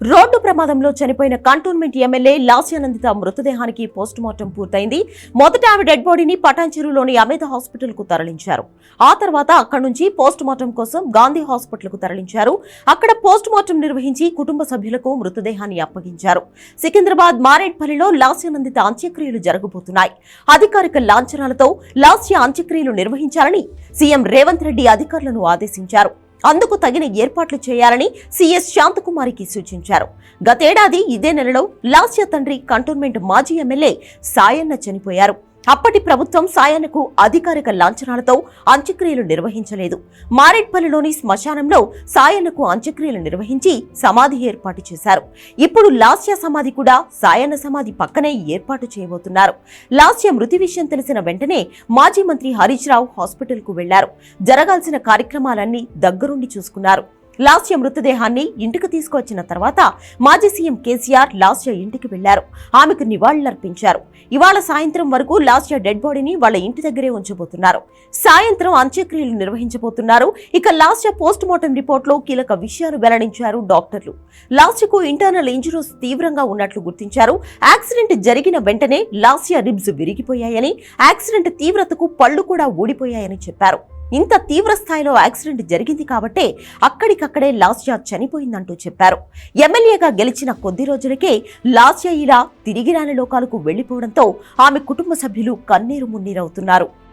Road ప్రమాదంలో చనిపోయిన cantonment MLA Lasya Nanditha మృతదేహానికి పోస్టుమార్టం పూర్తయింది. మొదట ఆమె డెడ్ బాడీని పటాన్చెరులోని అమేధ హాస్పిటల్కు తరలించారు. ఆ తర్వాత అక్కడి నుంచి పోస్టుమార్టం కోసం గాంధీ హాస్పిటల్కు తరలించారు. అక్కడ పోస్టుమార్టం నిర్వహించి కుటుంబ సభ్యులకు మృతదేహాన్ని అప్పగించారు. సికింద్రాబాద్ మారేడ్పల్లిలో లాస్యానందిత అంత్యక్రియలు జరగబోతున్నాయి. అధికారిక లాంఛనాలతో లాస్య అంత్యక్రియలు నిర్వహించాలని సీఎం రేవంత్ రెడ్డి అధికారులను ఆదేశించారు. అందుకు తగిన ఏర్పాట్లు చేయాలని సీఎస్ శాంతకుమారికి సూచించారు. గతేడాది ఇదే నెలలో లాస్య తండ్రి కంటోన్మెంట్ మాజీ ఎమ్మెల్యే సాయన్న చనిపోయారు. అప్పటి ప్రభుత్వం సాయానకు అధికారిక లాంఛనాలతో అంత్యక్రియలు నిర్వహించలేదు. మారేడ్పల్లిలోని శ్మశానంలో సాయన్నకు అంత్యక్రియలు నిర్వహించి సమాధి ఏర్పాటు చేశారు. ఇప్పుడు లాస్య సమాధి కూడా సాయన్న సమాధి పక్కనే ఏర్పాటు చేయబోతున్నారు. లాస్య మృతి విషయం తెలిసిన వెంటనే మాజీ మంత్రి హరీష్ రావు హాస్పిటల్కు వెళ్ళారు. జరగాల్సిన కార్యక్రమాలన్నీ దగ్గరుండి చూసుకున్నారు. లాస్య మృతదేహాన్ని ఇంటికి తీసుకొచ్చిన తర్వాత మాజీ సీఎం కేసీఆర్ లాస్య ఇంటికి వెళ్ళారు. ఆమెకు నివాళులర్పించారు. ఇవాళ సాయంత్రం వరకు లాస్య డెడ్ బాడీని వాళ్ళ ఇంటి దగ్గరే ఉంచబోతున్నారు. సాయంత్రం అంత్యక్రియలు నిర్వహించబోతున్నారు. ఇక లాస్య పోస్ట్ మార్టం రిపోర్ట్లో కీలక విషయాలు వెల్లడించారు డాక్టర్లు. లాస్యకు ఇంటర్నల్ ఇంజురీస్ తీవ్రంగా ఉన్నట్లు గుర్తించారు. యాక్సిడెంట్ జరిగిన వెంటనే లాస్య రిబ్స్ విరిగిపోయాయని యాక్సిడెంట్ తీవ్రతకు పళ్ళు కూడా ఊడిపోయాయని చెప్పారు. ఇంత తీవ్ర స్థాయిలో యాక్సిడెంట్ జరిగింది కాబట్టే అక్కడికక్కడే లాస్యా చనిపోయిందంటూ చెప్పారు. ఎమ్మెల్యేగా గెలిచిన కొద్ది రోజులకే లాస్యా ఇలా తిరిగి రాని లోకాలకు వెళ్ళిపోవడంతో ఆమె కుటుంబ సభ్యులు కన్నీరు మున్నీరవుతున్నారు.